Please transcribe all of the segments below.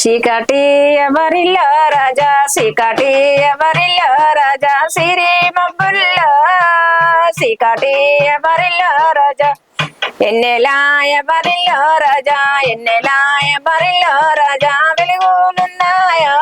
చీకటి ఎవరిలో రాజా? చీకటి ఎవరిలో రాజా? సిరి మబ్బుల్లో చీకటి ఎవరిలో రాజా? ఎన్నెలా ఎవరిలో రాజా? ఎన్నెలా ఎవరిలో రాజా? వెలుగులున్నాయా?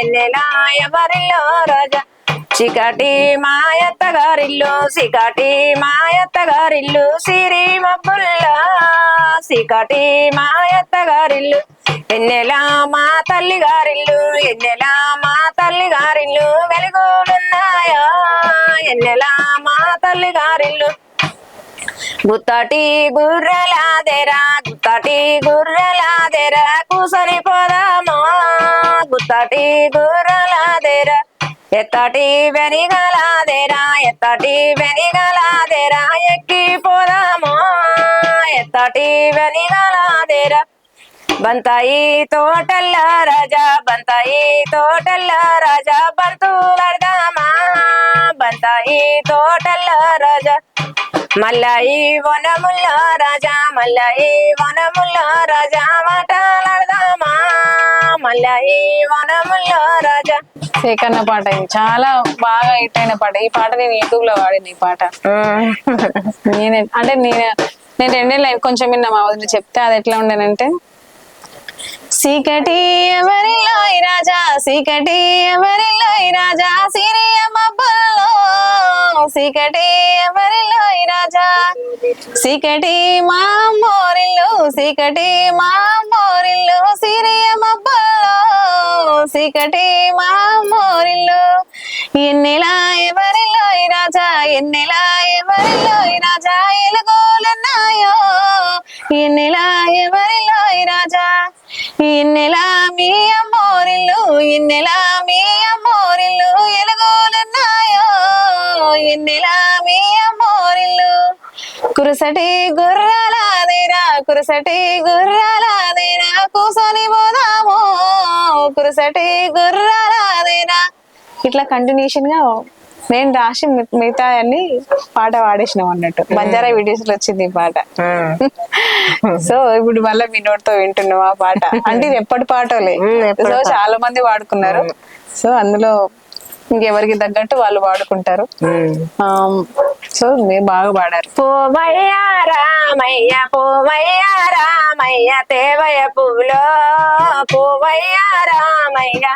ఎన్నెలా ఎవరిలో రాజా? చికటి మాయత్త గారిల్లు సికటి మాయత్త గారిల్లు సిరి మబ్బుల్లా సికటి మాయత్త గారిల్లు ఎన్నెలా మా తల్లి గారిల్లు ఎన్నెలా మా తల్లి గారిల్లు వెలుగులున్నాయా ఎన్నెలా మా తల్లి గారిల్లు గుత్తటి గుర్రెలాదెరా గుత్తటి గుర్రెలాదెరా కూసరి పోదామా? గుత్తటి గుర్రెలాదెరా ఎత్తటి వెనిగలాదెరా ఎత్తటి వెనిగలాదెరా ఎక్కి పోదామా? ఎత్తటి వెనిగలాదెరా బంతాయి తోటల్ల రాజా బంతాయి తోటల్ల రాజా బంతులాడదామా బంతాయి తోటల్ల రాజా మల్లయి వనముల్ల రాజా మల్లయి వనముల్ల రాజా మాటలాడదామా మల్లయి వనముల్ల రాజా. సేకన్న పాట చాలా బాగా హిట్ అయిన పాట. ఈ పాట నేను యూట్యూబ్లో వాడిన ఈ పాట. నేనే అంటే నేను నేను రెండే లైన్ కొంచెం విన్నా మా వదిలి చెప్తే అది ఎట్లా ఉండేనంటే సీకటి ఎవరిలో రాజా సీకటి ఎవరిలో రాజా సిరియ మబ్బల్లో సీకటి ఎవరిలో రాజా సీకటి మా మోరిల్లు సీకటి మా మోరిల్లు సిరియ మబ్బల్లో సీకటి మా మోరిల్లు ఎన్నెలా ఎవరిలో రాజా ఎన్నెలా ఎవరిలో రాజా. కురుసటి గుర్రాలాదేరా కురుసటి గుర్రాలాదేరా కూసోని పోదాము. కురుసటి గుర్రాలాదేరా ఇట్లా కంటిన్యూషన్గా నేను రాసి మిగతా అన్ని పాట పాడేసినాం అన్నట్టు. బంజారా వీడియోస్లో వచ్చింది ఈ పాట. సో ఇప్పుడు మళ్ళీ మీ నోటితో వింటున్నాం ఆ పాట. అంటే ఇది ఎప్పటి పాటలే సో. చాలా మంది వాడుకున్నారు. సో అందులో ఇంకెవరికి తగ్గట్టు వాళ్ళు వాడుకుంటారు. సో మీరు బాగా పాడారు. పోవయ్యా రామయ్య పోవయ్యా రామయ్య తేవయ్య పువ్వులో పోవయ్యా రామయ్య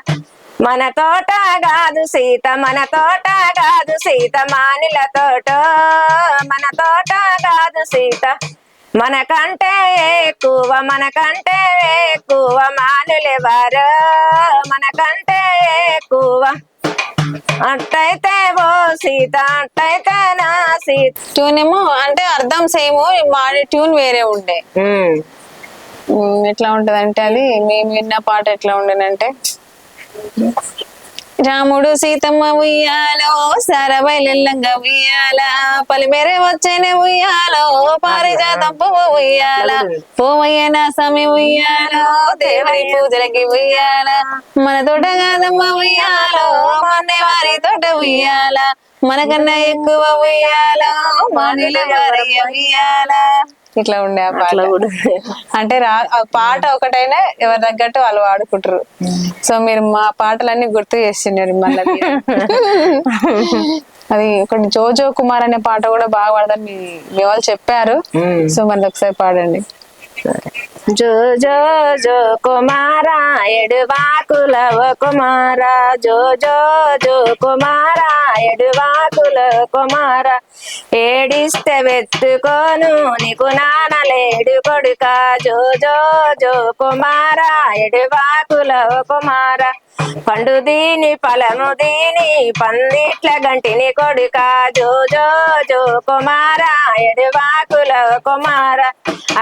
మన తోట కాదు సీత మన తోట కాదు సీత మానిల తోట. మన తోట కాదు సీత మనకంటే ఎక్కువ మనకంటే ఎక్కువ మానులెవరు. మనకంటే ఎక్కువ అట్టయితే ఓ సీత అట్టయితే నా సీత. ట్యూన్ ఏమో అంటే అర్థం సేమ్ వాడే ట్యూన్ వేరే ఉండే. ఎట్లా ఉంటది అంటే అది మేము విన్న పాట ఎట్లా ఉండేనంటే రాముడు సీతమ్మ ఉయ్యాలో సరవైలెల్లంగా ఉయ్యాల. పలిమేరే వచ్చేనే ఉయ్యాలో పారిజాతం పువ్వు ఉయ్యాల. పువ్వయ్య నా సమి ఉయ్యాలో దేవుని పూజలకి ఉయ్యాల. మన తోట కాదమ్మ ఉయ్యాలో మన వారి తోట ఉయ్యాల. మనకన్నా ఎక్కువ ఉయ్యాల మానిల వారి ఉయ్యాల. ఇట్లా ఉండే ఆ పాట. అంటే రా పాట ఒకటైనా ఎవరి తగ్గట్టు వాళ్ళు వాడుకుంటారు సో మీరు మా పాటలన్నీ గుర్తు చేస్తున్నారు మళ్ళీ. అది ఒకటి జోజో కుమార్ అనే పాట కూడా బాగా పాడతారు మీ మీ వాళ్ళు చెప్పారు సో మళ్ళీ ఒకసారి పాడండి. జో జో జో కుమారా ఎడువాకుల కుమారా. జో జో జో కుమారా ఎడువాకుల కుమార. ఏడిస్తే వెత్తుకోను నీకు నానలేడు కొడుక. జో జో జో కుమారా ఎడువాకుల కుమారా. పండు దీని ఫలము దీని పందిట్ల గంటిని కొడుక జో జో జో కుమార ఎడువాకుల కుమార.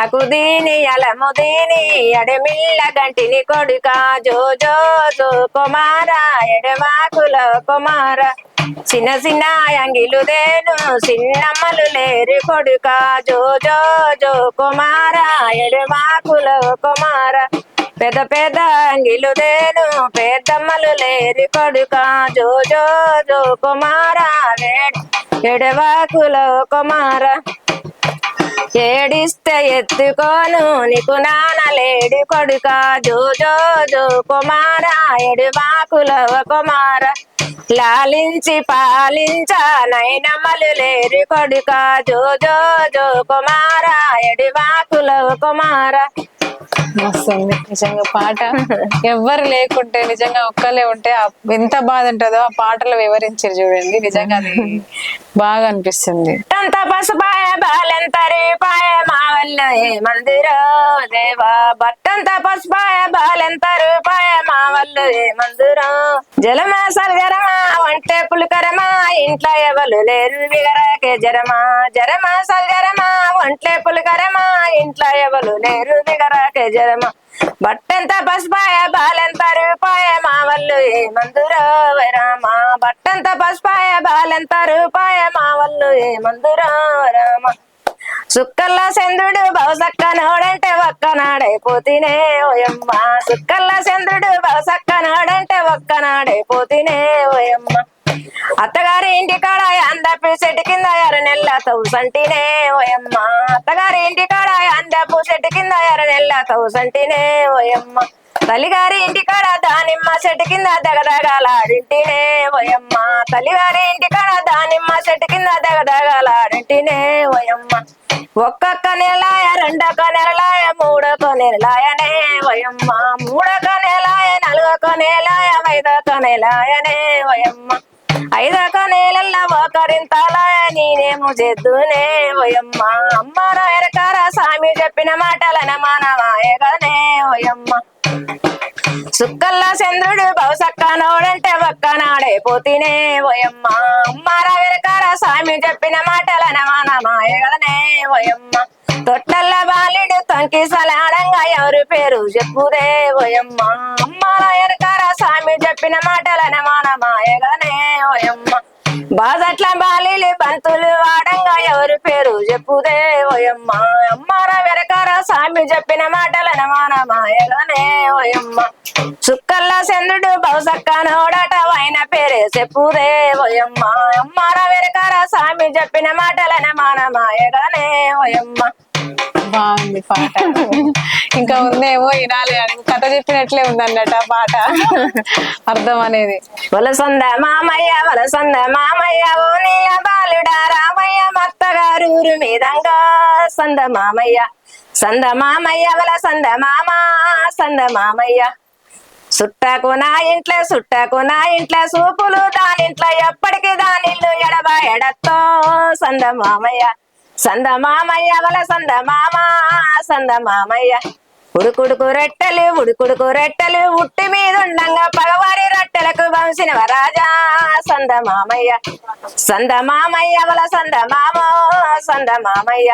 అకు దీని అలము దీని ఎడమిళ్ళ గంటిని కొడుక జో జో జో కుమార ఎడవాకుల కుమార. చిన్న చిన్న అంగిలు దేను చిన్నమ్మలు లేరు కొడుక జో జో జో కుమార ఎడవాకుల కుమార. పెద్ద పెద్ద అంగిలు దేను పెద్దమ్మలు లేరు కొడుక జో జో జో కుమార ఎడవాకుల కుమార. ఏడిస్తే ఎత్తుకోను నీకు నానలేడి కొడుక. జో జో జో కుమార ఎడు కుమార. లాలించి పాలించ నైనమలు లేరు కొడుక. జో జో జో కుమార ఎడివాకుల కుమార. నిజంగా పాట ఎవ్వరు లేకుంటే నిజంగా ఒక్కలే ఉంటే ఎంత బాధ ఉంటుందో ఆ పాటలు వివరించారు చూడండి. నిజంగా అది బాగా అనిపిస్తుంది. అంత పసుపాయ బాలెంతరి పాయ మా వల్ల ఏ మందిరో దేవా. బట్టంత పసుపాయ బాలెంత రూపాయ మా వల్ల ఏ మందిరో. జలమా సల్గరమా వంటే పులకరమా ఇంట్లో ఎవరు లేరు విగరకే జరమా. జరమా సల్గరమా వంటే పులకరమా ఇంట్లో ఎవరు లేరు విగరకే జరమా. బట్టంత పసుపాయ బాలెంత రూపాయ మా వల్లు ఏ మందురో రామా బట్టంత పసుపాయ బాలెంత రూపాయ మా వల్లు ఏ మందురో రామ సుక్కల్ల చంద్రుడు బహుసక్క నోడంటే ఒక్కనాడైపోతేనే ఓయమ్మ. సుక్కల్ల చంద్రుడు బహుసక్క నోడంటే ఒక్కనాడైపోతేనే ఓయమ్మ. అత్తగారు ఇంటి కాడ అందపు చెట్టు కింద ఎర్ర నెల్ల తౌసంటినే ఓయమ్మ. అత్తగారి ఇంటి కాడ అందపు చెట్టు కింద ఎర్ర నెల్ల తౌసంటినే ఓయమ్మ. తల్లిగారి ఇంటి కాడ దానిమ్మ చెట్టు కింద దగదగలాడింటినే ఓయమ్మ. తల్లిగారి ఇంటి కాడ దానిమ్మ చెట్టు కింద దగదగలాడింటినే ఓయమ్మ. ఒక్కొక్క నెలాయ రెండొక నెలలాయ మూడొక నెలలాయనే వయమ్మ మూడొక నెలాయ నలుగొక నెలాయ ఐదొక నెలాయనే వయమ్మ ఐదక నేలల్ల ఒకరింతలాయ నేనేమో చేద్దునే వయమ్మ అమ్మ రాయరకార స్వామి చెప్పిన మాటలన మానవాయగనే ఓయమ్మ. సుక్కల్ల చంద్రుడు బహుసక్క నోడంటే ఒక్కనాడే పోతినే ఓయమ్మ. అమ్మారా రాయరకార స్వామి చెప్పిన మాటలన మానమాయగనే ఓయమ్మ. తొట్టల్ల బాలుడు తొంకి సలాడంగా ఎవరి పేరు చెప్పురే ఓయమ్మ. అమ్మారా రాయరకార స్వామి చెప్పిన మాటలన మానమాయగనే ఓయమ్మ. బాజట్ల బాలీలు బంతులు వాడంగా ఎవరి పేరు చెప్పుదే ఓయమ్మ. అమ్మారా వెరకార స్వామి చెప్పిన మాటలన మానమాయగనే ఓయమ్మ. చుక్కల్ల చంద్రుడు బహుసక్క నోడట ఆయన పేరే చెప్పుదే ఓయమ్మ. అమ్మారా వెరకార స్వామి చెప్పిన మాటలన మానమాయగనే ఓయమ్మ. బాగుంది పాట. ఇంకా ఉందేమో వినాలి అని. కథ చెప్పినట్లే ఉంది పాట. అర్థం అనేది. వలసంద మామయ్య వలసంద మామయ్య ఓ నీల బాలుడా రామయ్య మత్తగారు మీదంగా సంద మామయ్య సంద మామయ్య వల సంద మామ సంద మామయ్య. సుట్టకు నా ఇంట్లో సుట్టకు నా ఇంట్లో సూపులు దానింట్లో ఎప్పటికి దానిల్లు ఎడబా ఎడతో సంద మామయ్య సంద మామయ్య వల సంద మామ సంద మామయ్య ఉడుకుడుకు రెట్టెలు ఉడుకుడుకు రెట్టెలు ఉట్టి మీద ఉండంగా పగవారి రట్టెలకు వంశిన రాజా సంద మామయ్య సంద మామయ్య వల సంద మామ సంద మామయ్య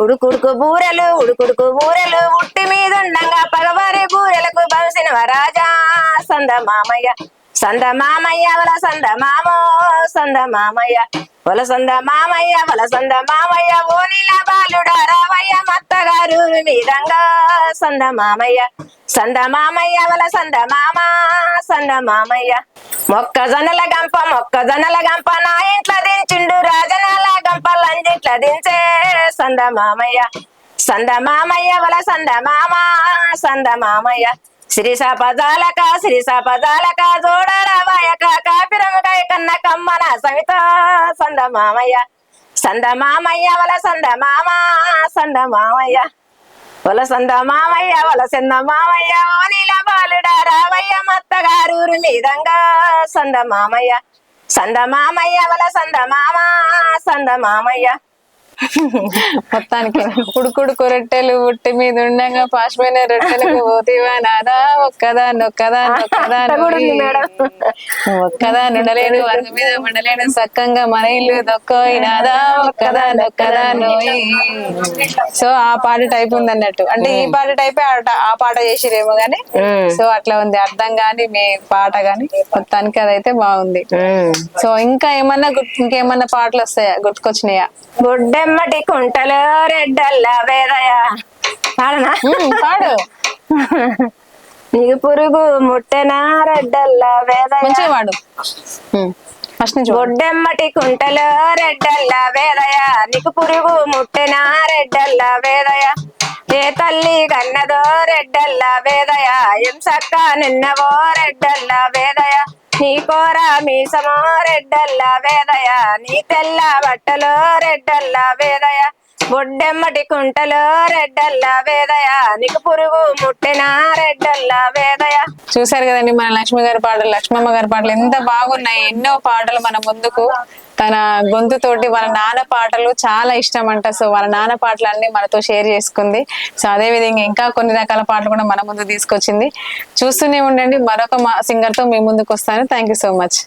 ఉడుకుడుకు బూరెలు ఉడుకుడుకు బూరెలు ఉట్టి మీద ఉండంగా పగవారి బూరెలకు వంశిన రాజా సంద మామయ్య సంద మామయ్య వల సంద మామ సంద మామయ్య. వల సంద మామయ్య వల సంద మామయ్య ఓ నీల బాలుడా రావయ్య మత్తగారు మీదంగా సంద మామయ్య సంద మామయ్య వల సంద మామ సంద మామయ్య. మొక్కజొన్నల గంప మొక్కజొన్నల గంప నా ఇంట్లో దించిండు రాజనాల గంప లంజింట్ల దించే సంద మామయ్య. సంద మామయ్య వల సంద మామ సంద మామయ్య. శ్రీసా పదాలక శ్రీసా పదాలక జోడరవాయక కాపిరముకాయ కన్న కమ్మన సవిత సంద మామయ్య. సంద మామయ్య వల సంద మామ సంద మామయ్య. వల సంద మామయ్య వల సంద మామయ్య ఓ నీల బాలుడా రావయ్య మత్తగారు మీదంగా సంద మామయ్య. సంద మామయ్య వల సంద మామ సంద మామయ్య. మొత్తానికి ఉడుకుడు రొట్టెలు ఉట్టి మీద ఉండగా పాసిపోయిన రొట్టెలకు పోతీవా నాదా? ఒక్కదా నొక్కదా నొక్కదా. ఒక్కదా నుండలేను వర్గ మీద ఉండలేను సక్కంగా మన ఇల్లు దొక్కోయి నాదా? ఒక్కదా నొక్కదా నోయి సో ఆ పాట టైప్ ఉంది అన్నట్టు అంటే ఈ పాట టైపే ఆ- పాట చేసిరేమో గానీ. సో అట్లా ఉంది. అర్థం గాని మీ పాట గాని మొత్తానికి అదైతే బాగుంది. సో ఇంకా ఏమన్నా ఇంకేమన్నా పాటలు వస్తాయా? గుర్తుకొచ్చినాయా? గుడ్డెమ్మటి కుంటలో రెడ్డల్ల వేదయ. పాడనా? ఉమ్, పాడు. నీకు పురుగు ముట్టెనా రెడ్డల్ల వేదయ. మంచిగా. గొడ్డెమ్మటి కుంటలో రెడ్డల్ల వేదయ. నీకు పురుగు ముట్టెనా రెడ్డల్ల వేదయ. ఏ తల్లి కన్నదో రెడ్డల్ల వేదయ. ఎం సక్క నిన్నవో రెడ్డల్ల వేదయ. నీ కోర మీసమో రెడ్డల్లా వేదయ? నీ తెల్ల బట్టలో రెడ్డల్లా వేదయ? బొడ్డెమ్మటి కుంటలో రెడ్డల్లా వేదయ నీకు పురుగు ముట్టెనా రెడ్డల్లా వేదయ చూసారు కదండి మన లక్ష్మి గారి పాటలు లక్ష్మమ్మ గారి పాటలు ఎంత బాగున్నాయి. ఎన్నో పాటలు మన ముందుకు. తన గొంతుతోటి వాళ్ళ నాన్న పాటలు చాలా ఇష్టం అంట సో వాళ్ళ నాన్న పాటలు అన్ని మనతో షేర్ చేసుకుంది. సో అదే విధంగా ఇంకా కొన్ని రకాల పాటలు కూడా మన ముందు తీసుకొచ్చింది. చూస్తూనే ఉండండి. మరొక సింగర్తో మీ ముందుకు వస్తాను. Thank you so much.